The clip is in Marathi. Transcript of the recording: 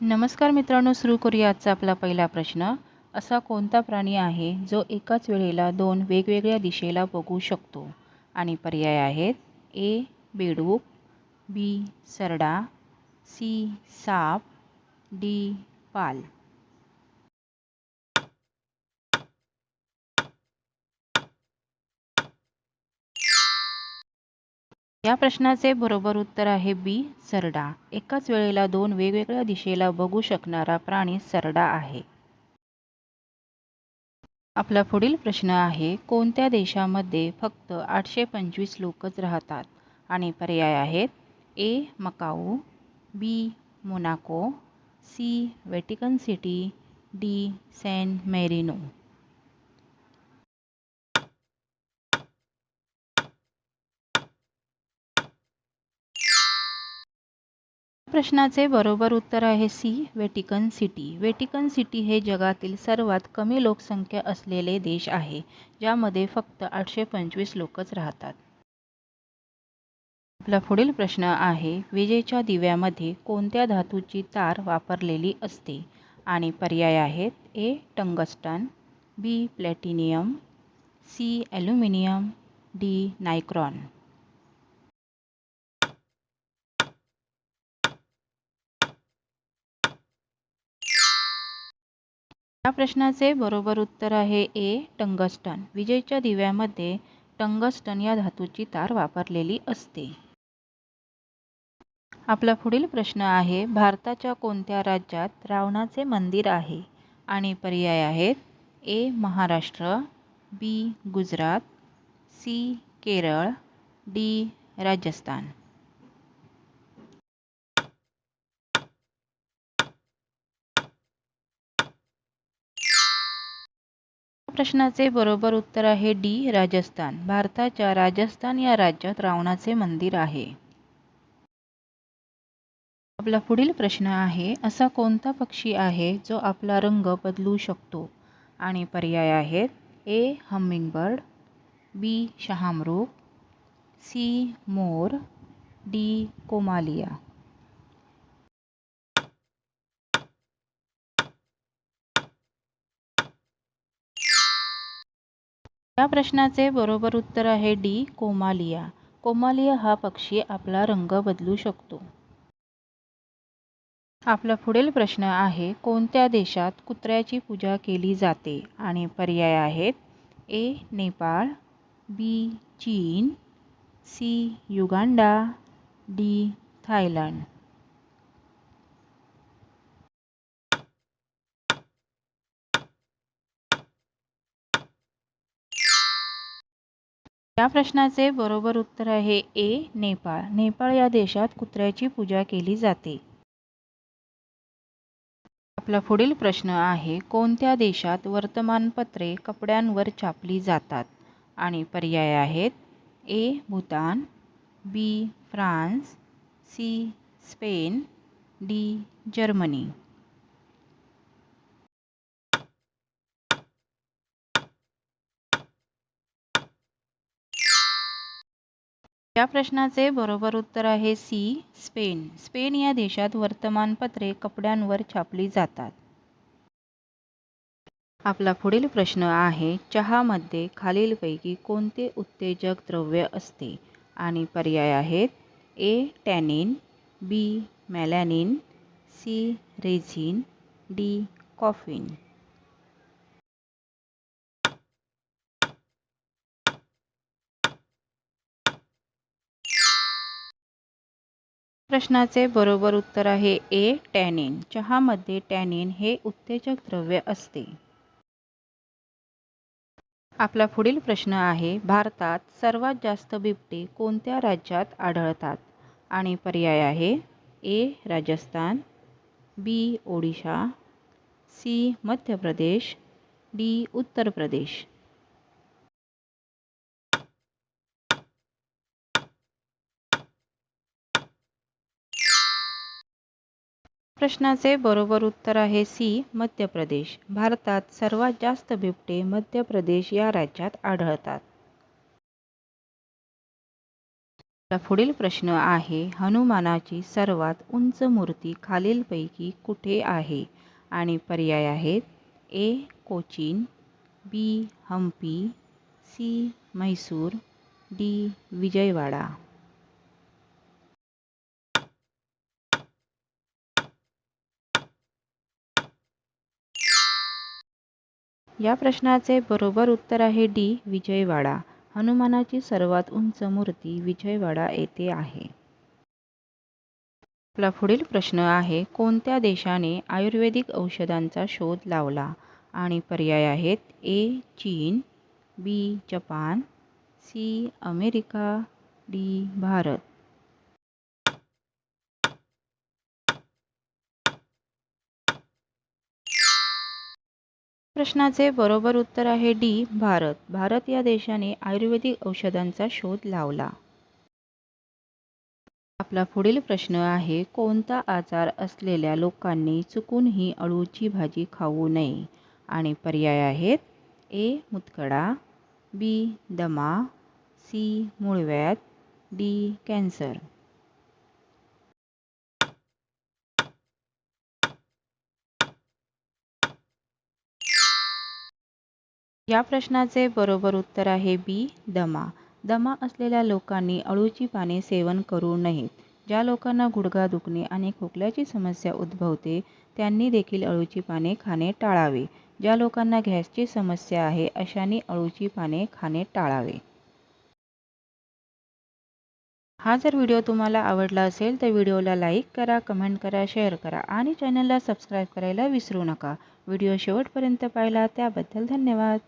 नमस्कार मित्रांनो सुरू करूया आजचा आपला पहिला प्रश्न. असा कोणता प्राणी आहे जो एकाच वेळेला दोन वेगवेगळ्या दिशेला बघू शकतो? आणि पर्याय आहेत ए बेडूक बी सरडा सी साप डी पाल. या प्रश्नाचे बरोबर उत्तर आहे बी सरडा. एकाच वेळेला दोन वेगवेगळ्या दिशेला बघू शकणारा प्राणी सरडा आहे. आपला पुढील प्रश्न आहे कोणत्या देशामध्ये फक्त आठशे पंचवीस लोकच राहतात आणि पर्याय आहेत? A Macau B Monaco C Vatican City D San Marino. प्रश्नाचे बरोबर उत्तर आहे C Vatican City. Vatican City हे जगातील सर्वात कमी लोकसंख्या असलेले देश आहे ज्यामध्ये फक्त आठशे पंचवीस लोकच राहतात. आपला पुढील प्रश्न आहे विजेच्या दिव्यामध्ये कोणत्या धातूची तार वापरलेली असते? आणि पर्याय आहेत A tungsten B platinum C aluminium D nichrome. या प्रश्नाचे बरोबर उत्तर आहे ए टंगस्टन. विजेच्या दिव्यामध्ये टंगस्टन या धातूची तार वापरलेली असते. आपला पुढील प्रश्न आहे भारताच्या कोणत्या राज्यात रावणाचे मंदिर आहे? आणि पर्याय आहेत A Maharashtra B Gujarat C Kerala D Rajasthan. प्रश्नाचे बरोबर उत्तर आहे डी राजस्थान. भारताच्या राजस्थान या राज्यात रावणाचे मंदिर आहे. आपला पुढील प्रश्न आहे असा कोणता पक्षी आहे जो आपला रंग बदलू शकतो? आणि पर्याय आहेत ए हमिंगबर्ड बी शहामरूप सी मोर डी कोमालिया. या प्रश्नाचे बरोबर उत्तर आहे डी कोमालिया. कोमालिया हा पक्षी आपला रंग बदलू शकतो. आपला पुढील प्रश्न आहे कोणत्या देशात कुत्र्याची पूजा केली जाते? आणि पर्याय आहेत ए नेपाळ बी चीन सी युगांडा डी थायलंड. या प्रश्नाचे बरोबर उत्तर आहे ए नेपाळ. नेपाळ या देशात कुत्र्याची पूजा केली जाते. आपला पुढील प्रश्न आहे कोणत्या देशात वर्तमानपत्रे कपड्यांवर छापली जातात? आणि पर्याय आहेत A Bhutan B France C Spain D Germany. या प्रश्नाचे बरोबर उत्तर आहे सी स्पेन. स्पेन या देशात वर्तमानपत्रे कपड्यांवर छापली जातात. आपला पुढील प्रश्न आहे चहामध्ये खालीलपैकी कोणते उत्तेजक द्रव्य असते? आणि पर्याय आहेत A tannin B melanin C resin D caffeine. प्रश्नाचे बरोबर उत्तर आहे ए टॅनिन. चहामध्ये टॅनिन हे उत्तेजक द्रव्य असते. आपला पुढील प्रश्न आहे भारतात सर्वात जास्त बिबटे कोणत्या राज्यात आढळतात? आणि पर्याय आहे A Rajasthan B Odisha C Madhya Pradesh D Uttar Pradesh. प्रश्नाचे बरोबर उत्तर आहे सी मध्य प्रदेश. भारतात सर्वात जास्त बिबटे मध्य प्रदेश या राज्यात आढळतात. पुढील प्रश्न आहे हनुमानाची सर्वात उंच मूर्ती खालीलपैकी कुठे आहे? आणि पर्याय आहेत A Cochin B Hampi C Mysore D Vijayawada. या प्रश्नाचे बरोबर उत्तर आहे डी विजयवाडा. हनुमानाची सर्वात उंच मूर्ती विजयवाडा येथे आहे. आपला पुढील प्रश्न आहे कोणत्या देशाने आयुर्वेदिक औषधांचा शोध लावला? आणि पर्याय आहेत ए चीन B Japan C America D Bharat. प्रश्नाचे बरोबर उत्तर आहे डी भारत. भारत या देशाने आयुर्वेदिक औषधांचा शोध लावला. आपला पुढील प्रश्न आहे कोणता आजार असलेल्या लोकांनी चुकूनही अळूची भाजी खाऊ नये? आणि पर्याय आहेत ए मुतकडा बी दमा सी मुळव्यात डी कॅन्सर. या प्रश्नाचे बरोबर उत्तर आहे बी दमा. दमा असलेल्या लोकांनी अळूची पाने सेवन करू नयेत. ज्या लोकांना गुडघा दुखणे आणि खोकल्याची समस्या उद्भवते त्यांनी देखील अळूची पाने खाणे टाळावे. ज्या लोकांना गॅसची समस्या आहे अशांनी अळूची पाने खाणे टाळावे. हा जर व्हिडिओ तुम्हाला आवडला असेल तर व्हिडिओला लाईक करा कमेंट करा शेअर करा आणि चॅनलला सबस्क्राईब करायला विसरू नका. व्हिडिओ शेवटपर्यंत पाहिला त्याबद्दल धन्यवाद.